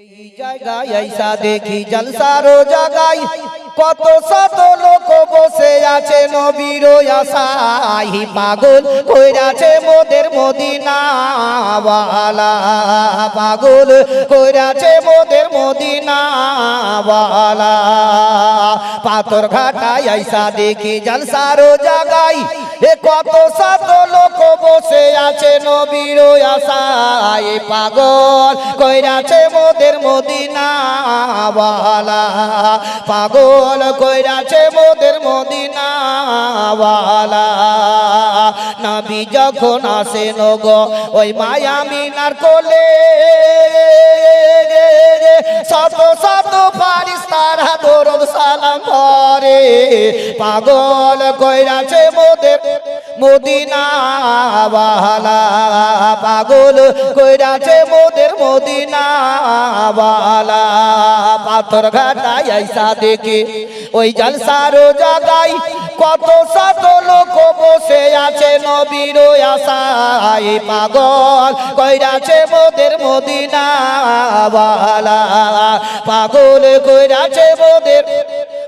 এই জায়গায় আইসা দেখি জলসারো জায়গায় কত শত লোক বসে আছে নবীর আশাই পাগল কইরাছে মোদের মদিনাওয়ালা। পাগল কইরাছে মোদের মদিনাওয়ালা। পাথর ঘাটায় আইসা দেখি জলসারো জায়গায় এ কত শত লোক বসে আছে নবীর আশায়। পাগল কইরাছে মোদের মদিনাওয়ালা। পাগল কইরাছে মোদের মদিনাওয়ালা। নবী যখন আসে নগ ওই মায়া মিনার কোলে। শত শত ফারিস তারা দরদ সালাম করে পাগল কইরাছে মোদের মদিনাওয়ালা। পাগল কইরাছে মোদের মদিনাওয়ালা। পাথর ঘাটায় আইসা দেখে। ওই জলসারো জাগাই কত শত লোক বসে আছে নবীর আশায়। পাগল কইরাছে মোদের মদিনাওয়ালা। পাগল কইরাছে মোদের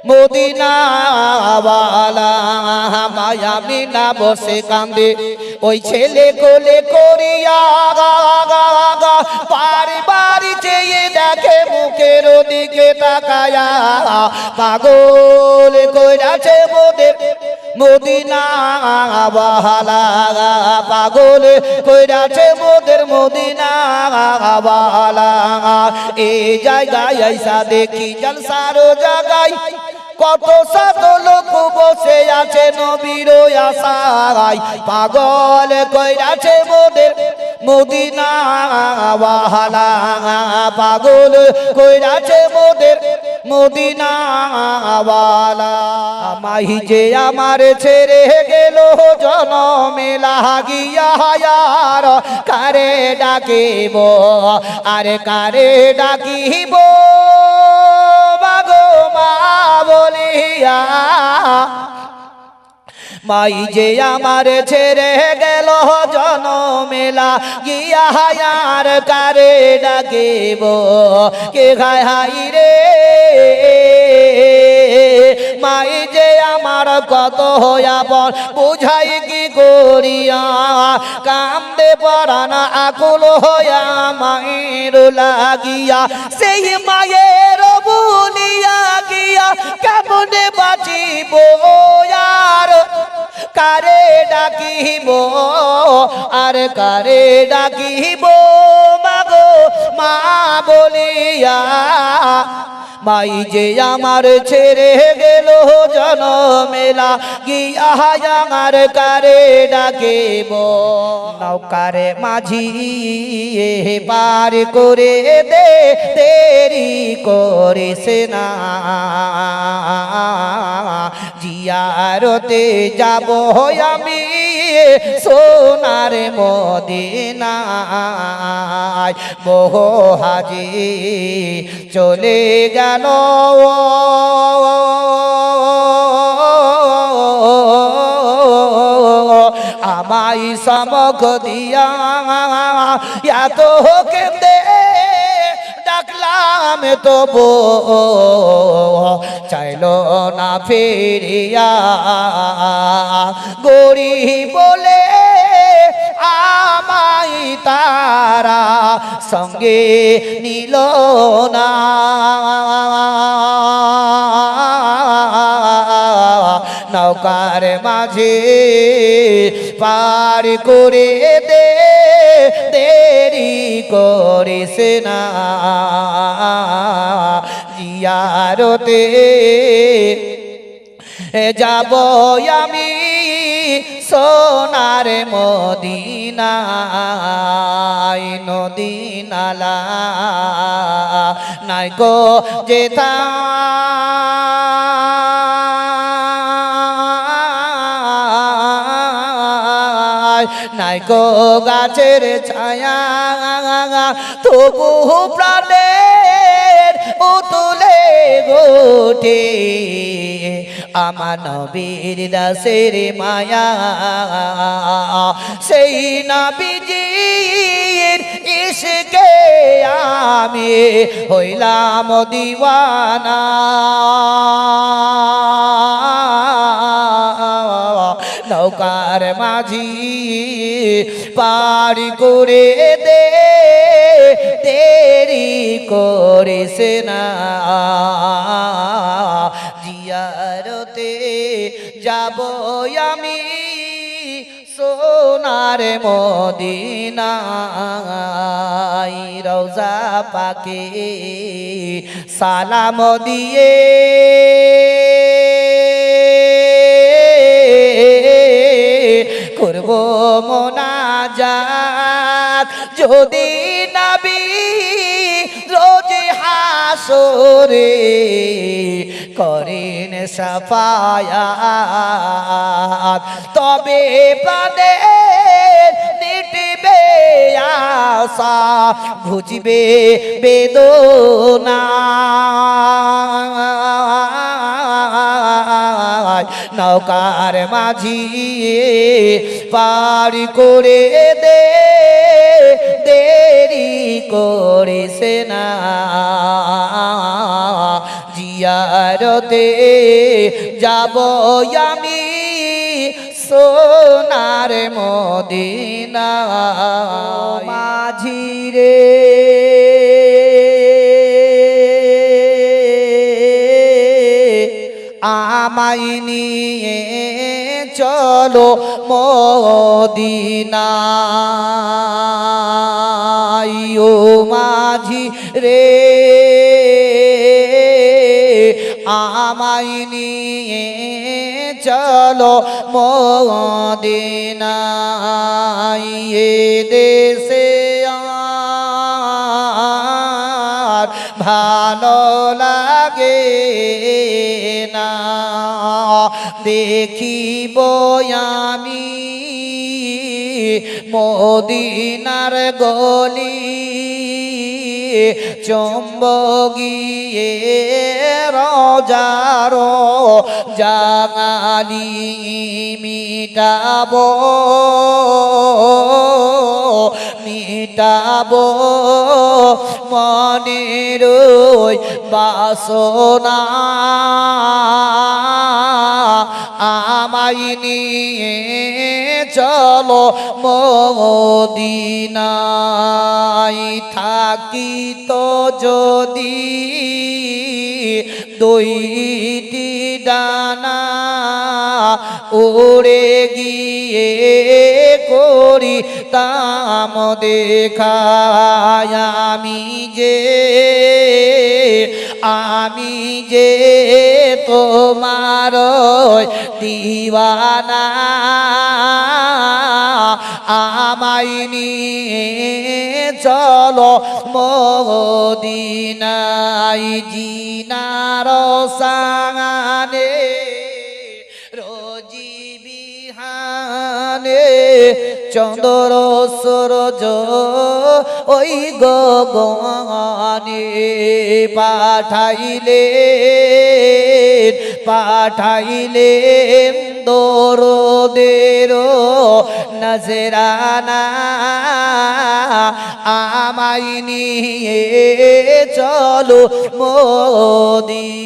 মদিনাওয়ালা মায়া মিনা বসে কান্দে। ওই ছেলে কোলে করিয়া বাড়ি চেয়ে দেখে মুখের দিকে তাকায়া পাগল কইরাছে মোদের মদিনাওয়ালা পাগল কইরাছে মোদের মদিনাওয়ালা। এই জায়গায় আইসা দেখি জলসারো জায়গায় কত শত লোক বসে আছে নবীর আশায়। পাগল কইরাছে মোদের মদিনাওয়ালা পাগল কইরাছে মোদের মদিনাওয়ালা মাহি যে আমার ছেড়ে গেল জনমে লাগিয়া হায়ার। কারে ডাকিব? আরে কারে ডাকিব? মাই যে আমার ছেড়ে গেল জনমেলা, গিয়া হায়ার কারে ডাকিব। কে খায় হাই রে? মাই যে আমার কত হয়া বল, বুঝাই করিয়া, কান্দে পড়ানা আকুল হইয়া মায়ের লাগিয়া। সেই মায়ের বুলিয়া গিয়া কেমনে বাঁচিব আর? কারে ডাকিব আর কারে ডাকিব? মাগো, মা বলিয়া মাই যে আমার ছেড়ে গেল জনমেলা গিয়া আমার কারে ডাকেব? নৌকারে মাঝি পার করে দে, দেরি করিস না। জিয়ারতে যাব আমি সোনার মদিনায় বহু হাজি চলে গেল। আমাই সমক দিয়া এত কেন্দে ডাকলাম তবু চাইল না ফেরিয়া। বলে আমাই তারা সঙ্গে নিল না। নৌকার মাঝে পার করে দে, দেরি করিস না। জিয়ারতে যাব আমি সোনার মদিনায় নদীনালা নাই গো যেথা নাই গো গাছের ছায়া তবু প্রাণের উতুলে গোটে আমার নবীর দাসের মায়া। সেই নবীজির ইশকে আমি হইলাম দিওয়ানা। নৌকার মাঝি পারি করে দে। দেরি করিস না। জিয়ারতে যাব আমি সোনার মদিনাই রোজা পাকে সালাম দিয়ে করব মোনাজাত। যদি নবী হাসরে করেন সাফায়াত। তবে প্রাণে নিটিবে আশা ঘুচবে বেদনা। নৌকার মাঝি পারি করে দে দেরি করিস না। জিয়ারতে যাব আমি সোনার মদিনা। মাঝি রে আমায় নিয়ে চলো মদিনায় ও মাঝি রে। আমায় নিয়ে চলো মদিনায় দেশে আর ভালো লাগে না। দেখিব মদিনার গলি চম্বগিয়ে রজার জাঙালি মিটাব। মিটাব মনের বাসনা। আমায় নিয়ে চলো মদিনায়। থাকি তো যদি দুইটি ডানা উড়ে গিয়ে করি তাম দেখায় আমি যে আমি যে তোমার দিওয়ানা। আমায় নিয়ে চলো মদিনাই জিনার সাঙানে, রোজি বিহানে চন্দ্র সরজ ওই গগনে পাঠাইলে পাঠাইলে দরদের নজরানা আমায় নিয়ে চলো মদিনায়।